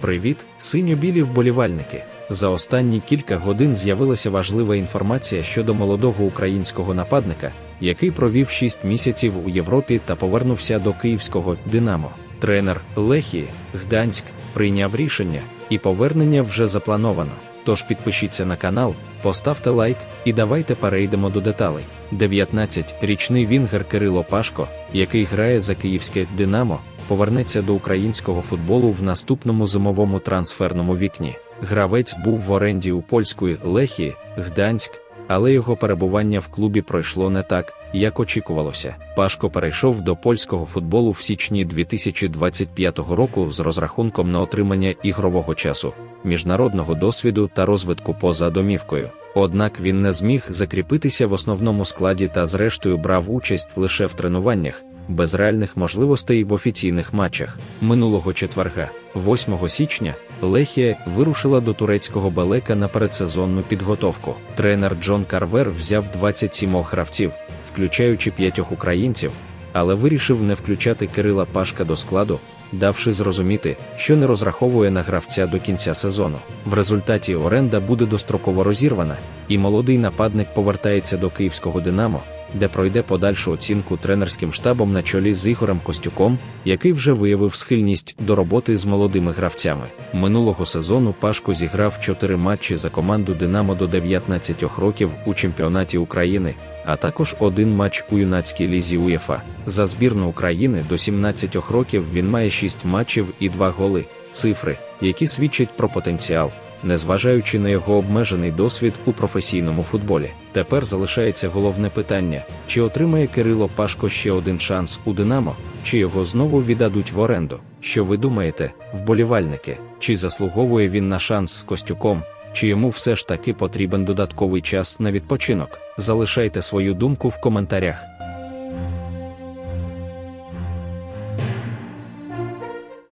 Привіт, синьо-білі вболівальники! За останні кілька годин з'явилася важлива інформація щодо молодого українського нападника, який провів 6 місяців у Європі та повернувся до київського Динамо. Тренер Лехії Гданськ прийняв рішення, і повернення вже заплановано. Тож підпишіться на канал, поставте лайк і давайте перейдемо до деталей. 19-річний вінгер Кирило Пашко, який грає за київське Динамо, повернеться до українського футболу в наступному зимовому трансферному вікні. Гравець був в оренді у польської Лехії, Гданськ, але його перебування в клубі пройшло не так, як очікувалося. Пашко перейшов до польського футболу в січні 2025 року з розрахунком на отримання ігрового часу, міжнародного досвіду та розвитку поза домівкою. Однак він не зміг закріпитися в основному складі та, зрештою, брав участь лише в тренуваннях, без реальних можливостей в офіційних матчах. Минулого четверга, 8 січня, Лехія вирушила до турецького Белека на передсезонну підготовку. Тренер Джон Карвер взяв 27 гравців, включаючи п'ятьох українців, але вирішив не включати Кирила Пашка до складу, давши зрозуміти, що не розраховує на гравця до кінця сезону. В результаті оренда буде достроково розірвана, і молодий нападник повертається до київського Динамо, де пройде подальшу оцінку тренерським штабом на чолі з Ігорем Костюком, який вже виявив схильність до роботи з молодими гравцями. Минулого сезону Пашко зіграв 4 матчі за команду Динамо до 19 років у чемпіонаті України, а також один матч у юнацькій лізі УЄФА. За збірну України до 17 років він має 6 матчів і 2 голи, цифри, які свідчать про потенціал незважаючи на його обмежений досвід у професійному футболі. Тепер залишається головне питання: чи отримає Кирило Пашко ще один шанс у Динамо, чи його знову віддадуть в оренду? Що ви думаєте, вболівальники? Чи заслуговує він на шанс з Костюком? Чи йому все ж таки потрібен додатковий час на відпочинок? Залишайте свою думку в коментарях.